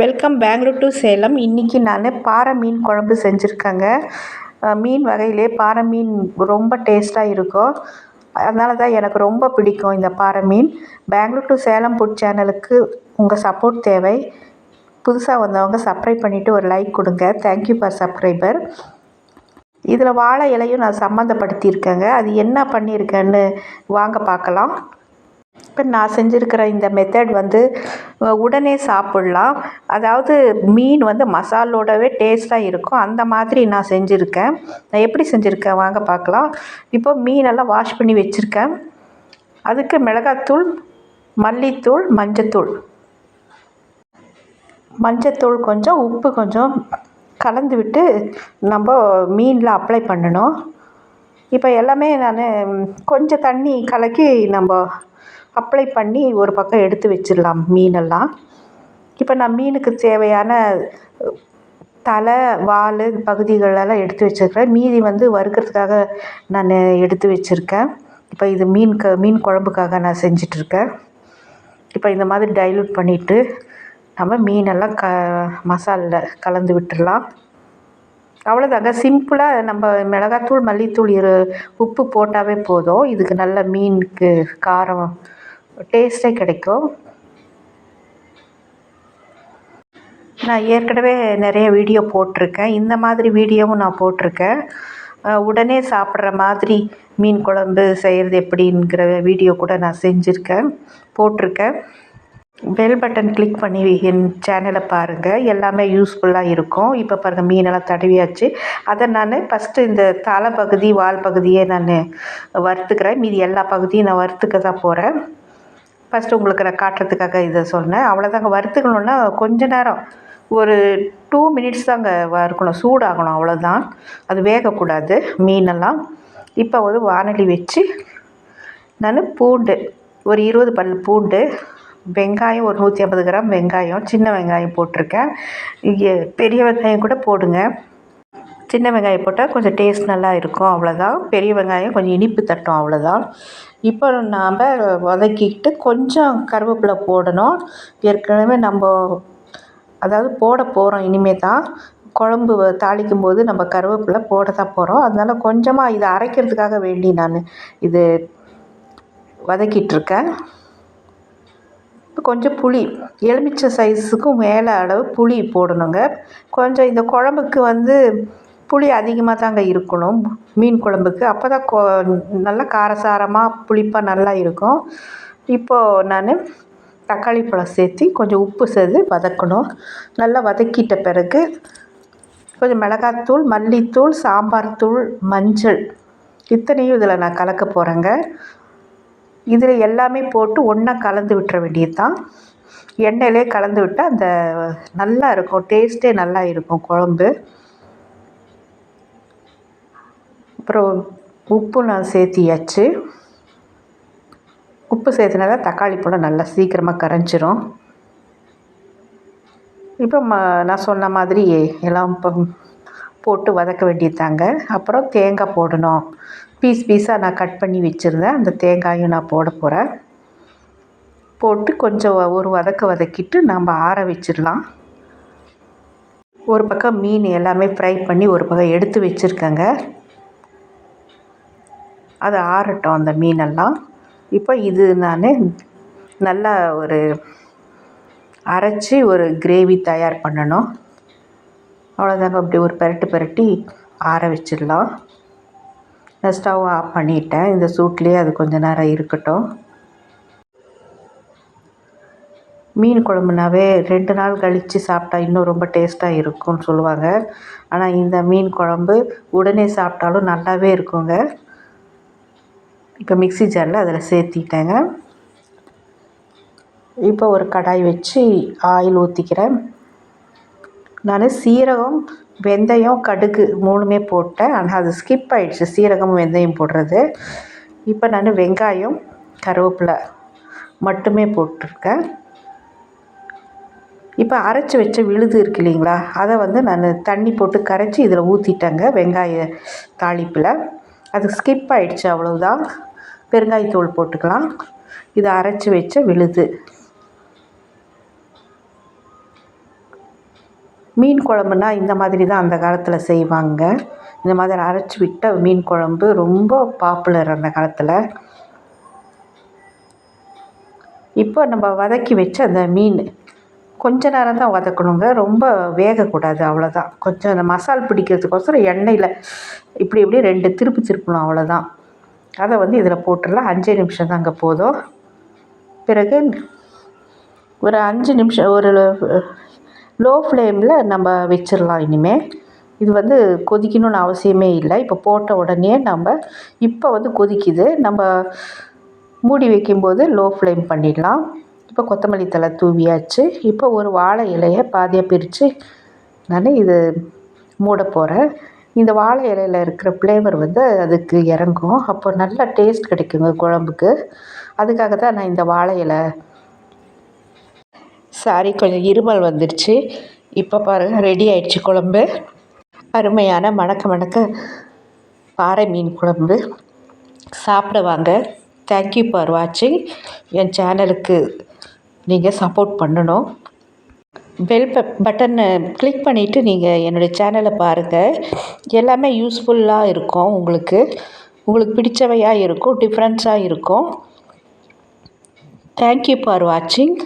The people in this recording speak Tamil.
வெல்கம் பெங்களூர் டு சேலம் இன்றைக்கி நான் பாறை மீன் குழம்பு செஞ்சுருக்கேங்க. மீன் வகையிலே பாறை மீன் ரொம்ப டேஸ்ட்டாக இருக்கும். அதனால தான் எனக்கு ரொம்ப பிடிக்கும் இந்த பாறை மீன். பெங்களூர் டு சேலம் ஃபுட் சேனலுக்கு உங்கள் சப்போர்ட் தேவை. புதுசாக வந்தவங்க சப்ஸ்கிரைப் பண்ணிவிட்டு ஒரு லைக் கொடுங்க. தேங்க்யூ ஃபார் சப்ஸ்கிரைபர் இதில் வாழை இலையும் நான் சம்மந்தப்படுத்தியிருக்கேங்க. அது என்ன பண்ணியிருக்கேன்னு வாங்க பார்க்கலாம். இப்போ நான் செஞ்சுருக்கிற இந்த மெத்தட் வந்து உடனே சாப்பிட்லாம். அதாவது மீன் வந்து மசாலோடவே டேஸ்ட்டாக இருக்கும். அந்த மாதிரி நான் செஞ்சுருக்கேன். நான் எப்படி செஞ்சுருக்கேன்? வாங்க பார்க்கலாம். இப்போ மீனெல்லாம் வாஷ் பண்ணி வச்சுருக்கேன். அதுக்கு மிளகாத்தூள் மல்லித்தூள் மஞ்சத்தூள். மஞ்சத்தூள் கொஞ்சம் உப்பு கொஞ்சம் கலந்து விட்டு நம்ம மீனில் அப்ளை பண்ணணும். இப்போ எல்லாமே நான் கொஞ்சம் தண்ணி கலக்கி நம்ம அப்ளை பண்ணி ஒரு பக்கம் எடுத்து வச்சிடலாம் மீனெல்லாம். இப்போ நான் மீனுக்கு தேவையான தலை வால் பகுதிகளெல்லாம் எடுத்து வச்சுருக்கிறேன். மீதி வந்து வறுக்கிறதுக்காக நான் எடுத்து வச்சுருக்கேன். இப்போ இது மீன் க மீன் குழம்புக்காக நான் செஞ்சிட்ருக்கேன். இப்போ இந்த மாதிரி டைல்யூட் பண்ணிவிட்டு நம்ம மீனெல்லாம் க மசாலில் கலந்து விட்டுடலாம். அவ்வளோதாங்க சிம்பிளாக நம்ம மிளகாத்தூள் மல்லித்தூள் இரு உப்பு போட்டாவே போதும். இதுக்கு நல்ல மீனுக்கு காரம் டேஸ்ட்டே கிடைக்கும். நான் ஏற்கனவே நிறைய வீடியோ போட்டிருக்கேன். இந்த மாதிரி வீடியோவும் நான் போட்டிருக்கேன். உடனே சாப்பிட்ற மாதிரி மீன் குழம்பு செய்கிறது எப்படிங்கிற வீடியோ கூட நான் செஞ்சுருக்கேன். போட்டிருக்கேன். பெல் பட்டன் கிளிக் பண்ணி என் சேனலை பாருங்கள் எல்லாமே யூஸ்ஃபுல்லாக இருக்கும். இப்போ பாருங்கள் மீனெல்லாம் தடவியாச்சு. அதை நான் ஃபஸ்ட்டு இந்த தலை பகுதி வால் பகுதியை நான் வறுத்துக்கிறேன். மீதி எல்லா பகுதியும் நான் வறுத்துக்க தான் போகிறேன் ஃபஸ்ட்டு உங்களுக்கு நான் காட்டுறதுக்காக இதை சொன்னேன். அவ்வளோதாங்க வறுத்துக்கணுன்னா கொஞ்ச நேரம். ஒரு டூ மினிட்ஸ் தாங்க வறுக்கணும் சூடாகணும். அவ்வளோதான் அது வேகக்கூடாது. மீனெல்லாம். இப்போ ஒரு வானொலி வச்சு நான் பூண்டு ஒரு இருபது பல் பூண்டு வெங்காயம் ஒரு நூற்றி ஐம்பது கிராம் வெங்காயம் சின்ன வெங்காயம் போட்டிருக்கேன். இங்கே பெரிய வெங்காயம் கூட போடுங்க. சின்ன வெங்காயம் போட்டால் கொஞ்சம் டேஸ்ட் நல்லா இருக்கும் அவ்வளோதான் பெரிய வெங்காயம் கொஞ்சம் இனிப்பு தட்டும் அவ்வளோதான் இப்போ நாம் வதக்கிக்கிட்டு கொஞ்சம் கருவேப்பிலை போடணும். ஏற்கனவே நம்ம அதாவது போட போகிறோம் இனிமேல் தான் குழம்பு தாளிக்கும் போது நம்ம கருவேப்பிலை போட தான் போகிறோம் அதனால் கொஞ்சமாக இதை அரைக்கிறதுக்காக வேண்டி நான் இது வதக்கிட்டுருக்கேன். இப்போ கொஞ்சம் புளி எலுமிச்சை சைஸுக்கும் மேலே அளவு புளி போடணுங்க. கொஞ்சம் இந்த குழம்புக்கு வந்து புளி அதிகமாக தாங்க இருக்கணும். மீன் குழம்புக்கு. அப்போ தான் கொ நல்லா காரசாரமாக புளிப்பாக நல்லா இருக்கும். இப்போது நான் தக்காளி பழம் சேர்த்து கொஞ்சம் உப்பு சேர்த்து வதக்கணும். நல்லா வதக்கிட்ட பிறகு கொஞ்சம் மிளகாத்தூள் மல்லித்தூள் சாம்பார் தூள் மஞ்சள் இத்தனையும் இதில் நான் கலக்க போகிறேங்க இதில் எல்லாமே போட்டு ஒன்றா கலந்து விட்டுற வேண்டியது தான் எண்ணெயிலே கலந்து விட்டால் அந்த நல்லா இருக்கும். டேஸ்ட்டே நல்லா இருக்கும் குழம்பு. அப்புறம் உப்பு நான் சேர்த்தியாச்சு. உப்பு சேர்த்துனா தான் தக்காளி பழம் நல்லா சீக்கிரமாக கரைஞ்சிரும். இப்போ ம நான் சொன்ன மாதிரி எல்லாம் இப்போ போட்டு வதக்க வேண்டியதாங்க அப்புறம் தேங்காய் போடணும். பீஸ் பீஸாக நான் கட் பண்ணி வச்சுருந்தேன். அந்த தேங்காயும் நான் போட போகிறேன் போட்டு கொஞ்சம் ஒரு வதக்க வதக்கிட்டு நம்ம ஆற வச்சிடலாம். ஒரு பக்கம் மீன் எல்லாமே ஃப்ரை பண்ணி ஒரு பக்கம் எடுத்து வச்சுருக்கேங்க. அது ஆறட்டும் அந்த மீனெல்லாம். இப்போ இது நான் நல்லா ஒரு அரைச்சி ஒரு கிரேவி தயார் பண்ணணும். அவ்வளோதாங்க அப்படி ஒரு பெரட்டு பெரட்டி ஆற வச்சிடலாம். நான் ஸ்டவ் ஆஃப் பண்ணிட்டேன். இந்த சூட்லேயே அது கொஞ்சம் நேரம் இருக்கட்டும். மீன் குழம்புனாவே ரெண்டு நாள் கழித்து சாப்பிட்டா இன்னும் ரொம்ப டேஸ்ட்டாக இருக்கும்னு சொல்லுவாங்க. ஆனால் இந்த மீன் குழம்பு உடனே சாப்பிட்டாலும் நல்லாவே இருக்குங்க. இப்போ மிக்ஸி ஜாரில் அதில் சேர்த்திட்டேங்க. இப்போ ஒரு கடாய் வச்சு ஆயில் ஊற்றிக்கிறேன் நான் சீரகம் வெந்தயம் கடுகு மூணுமே போட்டேன். ஆனால் அது ஸ்கிப் ஆகிடுச்சு சீரகம் வெந்தயம் போடுறது. இப்போ நான் வெங்காயம் கருவேப்பிலை மட்டுமே போட்டிருக்கேன். இப்போ அரைச்சி வச்ச விழுது இருக்கு இல்லைங்களா அதை வந்து நான் தண்ணி போட்டு கரைச்சி இதில் ஊற்றிட்டேங்க வெங்காய தாளிப்பில். அது ஸ்கிப் ஆகிடுச்சு அவ்வளோதான் பெருங்காயத்தூள் போட்டுக்கலாம். இதை அரைச்சி வச்ச விழுது. மீன் குழம்புனா இந்த மாதிரி தான் அந்த காலத்தில் செய்வாங்க. இந்த மாதிரி அரைச்சி விட்ட மீன் குழம்பு ரொம்ப பாப்புலர் அந்த காலத்தில். இப்போ நம்ம வதக்கி வச்ச அந்த மீன் கொஞ்ச நேரம் தான் வதக்கணுங்க. ரொம்ப வேகக்கூடாது அவ்வளோதான் கொஞ்சம் அந்த மசால் பிடிக்கிறதுக்கோசரம் எண்ணெயில் இப்படி இப்படி ரெண்டு திருப்பு திருப்பணும் அவ்வளோதான் அதை வந்து இதில் போட்டுடலாம். அஞ்சே நிமிஷம் தாங்க போதும். பிறகு ஒரு அஞ்சு நிமிஷம் ஒரு லோ ஃப்ளேமில் நம்ம வச்சிடலாம் இனிமேல் இது வந்து கொதிக்கணும்னு அவசியமே இல்லை. இப்போ போட்ட உடனே நம்ம இப்போ வந்து கொதிக்குது. நம்ம மூடி வைக்கும்போது லோ ஃப்ளேம் பண்ணிடலாம். இப்போ கொத்தமல்லி தழை தூவியாச்சு. இப்போ ஒரு வாழை இலையை பாதியாக பிரித்து நான் இது மூட போகிறேன் இந்த வாழை இலையில் இருக்கிற ஃப்ளேவர் வந்து அதுக்கு இறங்கும். அப்போ நல்ல டேஸ்ட் கிடைக்குங்க குழம்புக்கு. அதுக்காக தான் நான் இந்த வாழை இலை. சாரி கொஞ்சம் இருமல் வந்துடுச்சு இப்போ பாருங்கள் ரெடி ஆயிடுச்சு குழம்பு. அருமையான மணக்க மணக்க பாறை மீன் குழம்பு. சாப்பிட வாங்க. தேங்க்யூ ஃபார் வாட்சிங் என் சேனலுக்கு நீங்கள் சப்போர்ட் பண்ணணும். பெல் பட்டனை கிளிக் பண்ணிவிட்டு நீங்கள் என்னுடைய சேனலை பாருங்கள் எல்லாமே யூஸ்ஃபுல்லாக இருக்கும் உங்களுக்கு. உங்களுக்கு பிடிச்சவையாக இருக்கும் டிஃப்ரெண்ட்ஸாக இருக்கும். தேங்க்யூ ஃபார் வாட்சிங்